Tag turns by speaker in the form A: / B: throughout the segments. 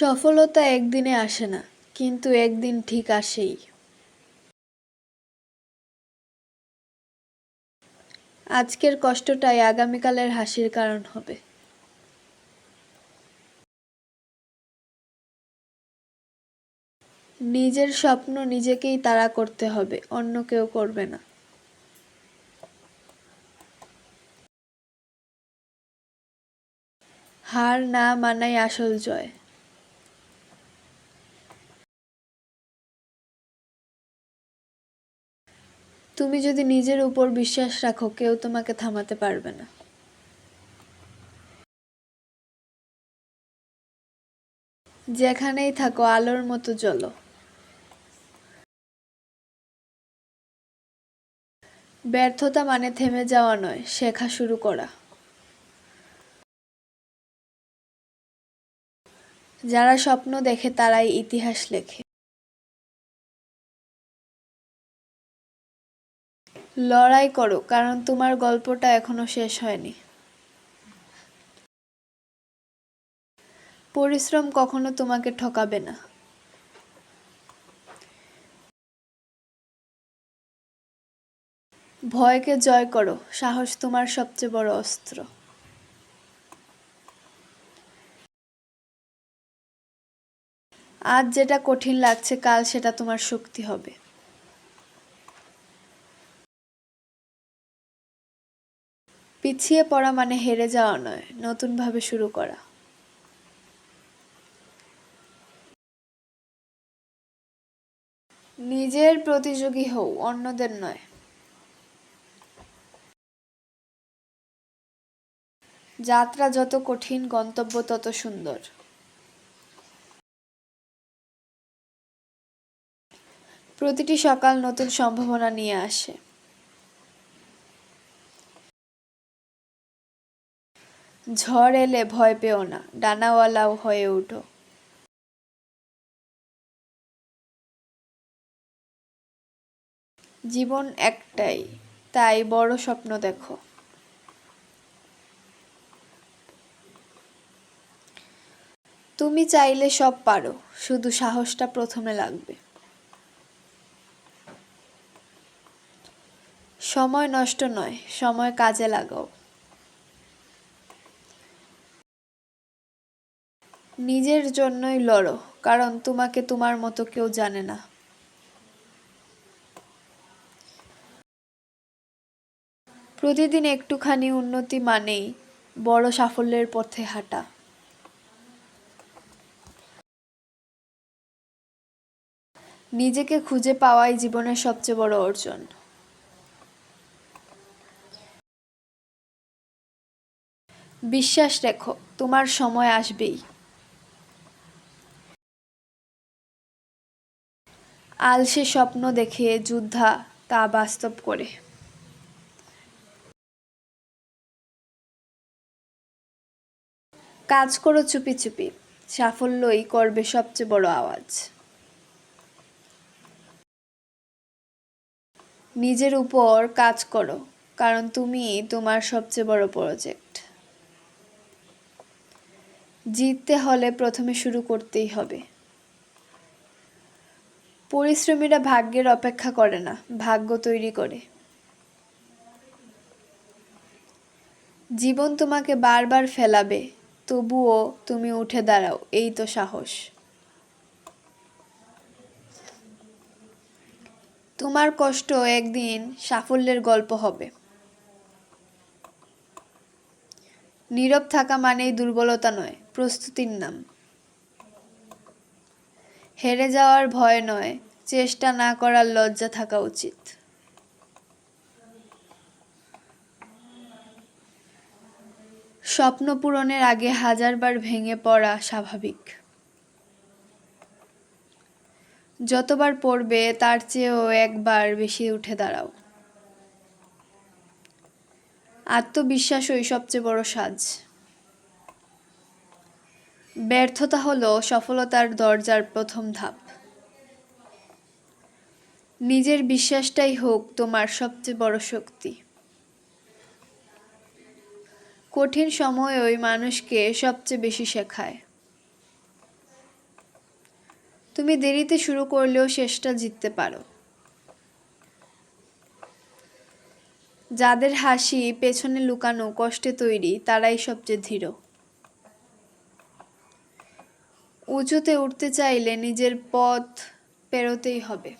A: সফলতা একদিনে আসে না, কিন্তু একদিন ঠিক আসেই। আজকের কষ্টটাই আগামীকালের হাসির কারণ হবে। নিজের স্বপ্ন নিজেকেই তাড়া করতে হবে, অন্য কেউ করবে না। হার না মানাই আসল জয়। তুমি যদি নিজের উপর বিশ্বাস রাখো, কেউ তোমাকে থামাতে পারবে না। যেখানেই থাকো, আলোর মতো জ্বলো। ব্যর্থতা মানে থেমে যাওয়া নয়, শেখা শুরু করা। যারা স্বপ্ন দেখে, তারাই ইতিহাস লেখে। লড়াই করো, কারণ তোমার গল্পটা এখনও শেষ হয়নি। পরিশ্রম কখনো তোমাকে ঠকাবে না। ভয়কে জয় করো, সাহস তোমার সবচেয়ে বড় অস্ত্র। আজ যেটা কঠিন লাগছে, কাল সেটা তোমার শক্তি হবে। পিছিয়ে পড়া মানে হেরে যাওয়া নয়, নতুনভাবে শুরু করা। নিজের প্রতিযোগী হও, অন্যদের নয়। যাত্রা যত কঠিন, গন্তব্য তত সুন্দর। প্রতিটি সকাল নতুন সম্ভাবনা নিয়ে আসে। ঝড় এলে ভয় পেও না, ডানাওয়ালাও হয়ে উঠো। জীবন একটাই, তাই বড় স্বপ্ন দেখো। তুমি চাইলে সব পারো, শুধু সাহসটা প্রথমে লাগবে। সময় নষ্ট নয়, সময় কাজে লাগাও। নিজের জন্যই লড়ো, কারণ তোমাকে তোমার মতো কেউ জানে না। প্রতিদিন একটুখানি উন্নতি মানেই বড় সাফল্যের পথে হাঁটা। নিজেকে খুঁজে পাওয়াই জীবনের সবচেয়ে বড় অর্জন। বিশ্বাস রেখো, তোমার সময় আসবেই। আলসে স্বপ্ন দেখে যুদ্ধা তা বাস্তব করে। কাজ করো চুপি চুপি, সাফল্যই করবে সবচেয়ে বড় আওয়াজ। নিজের উপর কাজ করো, কারণ তুমি তোমার সবচেয়ে বড় প্রজেক্ট জিততে হলে প্রথমে শুরু করতেই হবে। পরিশ্রমীরা ভাগ্যের অপেক্ষা করে না, ভাগ্য তৈরি করে। জীবন তোমাকে বারবার ফেলাবে, তবুও তুমি উঠে দাঁড়াও, এই তো সাহস। তোমার কষ্ট একদিন সাফল্যের গল্প হবে। নীরব থাকা মানেই দুর্বলতা নয়, প্রস্তুতির নাম। হেরে যাওয়ার ভয় নয়, চেষ্টা না করার লজ্জা থাকা উচিত। স্বপ্ন পূরণের আগে হাজারবার ভেঙে পড়া স্বাভাবিক। যতবার পড়বে, তার চেয়েও একবার বেশি উঠে দাঁড়াও। আত্মবিশ্বাসই সবচেয়ে বড় সাজ। ব্যর্থতা হলো সফলতার দরজার প্রথম ধাপ। নিজের বিশ্বাসটাই হোক তোমার সবচেয়ে বড় শক্তি। কঠিন সময় ওই মানুষকে সবচেয়ে বেশি শেখায়। তুমি দেরিতে শুরু করলেও শেষটা জিততে পারো। যাদের হাসি পেছনে লুকানো কষ্টে তৈরি, তারাই সবচেয়ে ধীর। উঁচুতে উঠতে চাইলে নিজের পথ পেরোতেই হবে।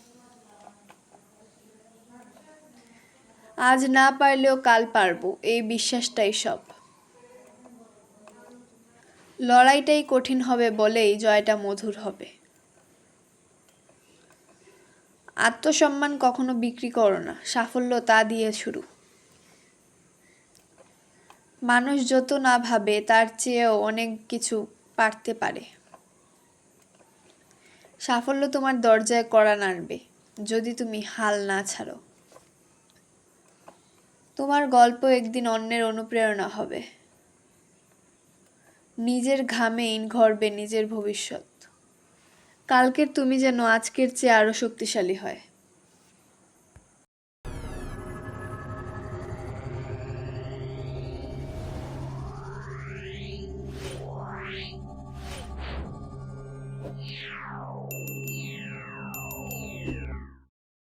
A: আজ না পারলেও কাল পারব, এই বিশ্বাসটাই সব। লড়াইটাই কঠিন হবে বলেই জয়টা মধুর হবে। আত্মসম্মান কখনো বিক্রি করো না, সাফল্য তা দিয়ে শুরু। মানুষ যত না ভাবে, তার চেয়েও অনেক কিছু পারতে পারে। সাফল্য তোমার দরজায় কড়া নাড়বে, যদি তুমি হাল না ছাড়ো। তোমার গল্প একদিন অন্যের অনুপ্রেরণা হবে। নিজের ঘামেই ঘরবে নিজের ভবিষ্যৎ। কালকের তুমি যেন আজকের চেয়ে আরও শক্তিশালী হয়।